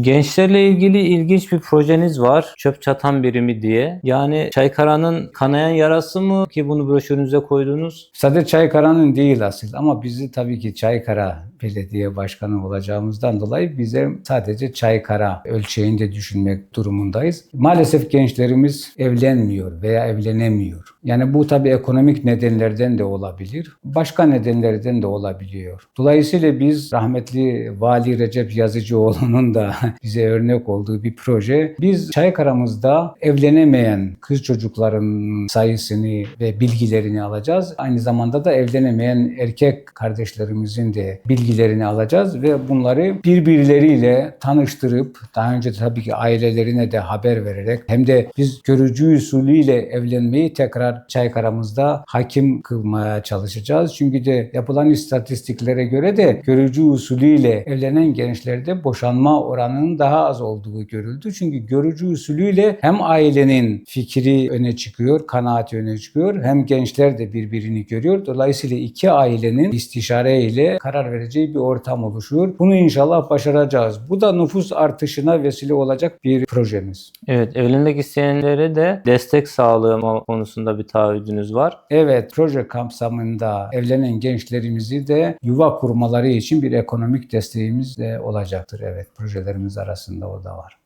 Gençlerle ilgili ilginç bir projeniz var. Çöp çatan birimi diye. Yani Çaykara'nın kanayan yarası mı ki bunu broşürünüze koydunuz? Sadece Çaykara'nın değil asıl ama bizi tabii ki Çaykara Belediye Başkanı olacağımızdan dolayı bize sadece Çaykara ölçeğinde düşünmek durumundayız. Maalesef gençlerimiz evlenmiyor veya evlenemiyor. Yani bu tabii ekonomik nedenlerden de olabilir. Başka nedenlerden de olabiliyor. Dolayısıyla biz rahmetli Vali Recep Yazıcıoğlu'nun da bize örnek olduğu bir proje. Biz Çaykara'mızda evlenemeyen kız çocukların sayısını ve bilgilerini alacağız. Aynı zamanda da evlenemeyen erkek kardeşlerimizin de bilgilerini alacağız ve bunları birbirleriyle tanıştırıp daha önce tabii ki ailelerine de haber vererek hem de biz görücü usulüyle evlenmeyi tekrar Çaykara'mızda hakim kılmaya çalışacağız. Çünkü de yapılan istatistiklere göre de görücü usulüyle evlenen gençlerde boşanma oranının daha az olduğu görüldü. Çünkü görücü usulüyle hem ailenin fikri öne çıkıyor, kanaati öne çıkıyor hem gençler de birbirini görüyor. Dolayısıyla iki ailenin istişare ile karar vereceği bir ortam oluşuyor. Bunu inşallah başaracağız. Bu da nüfus artışına vesile olacak bir projemiz. Evet, evlenmek isteyenlere de destek sağlama konusunda bir taahhüdünüz var. Evet, proje kapsamında evlenen gençlerimizi de yuva kurmaları için bir ekonomik desteğimiz de olacaktır. Evet, projelerimiz arasında o da var.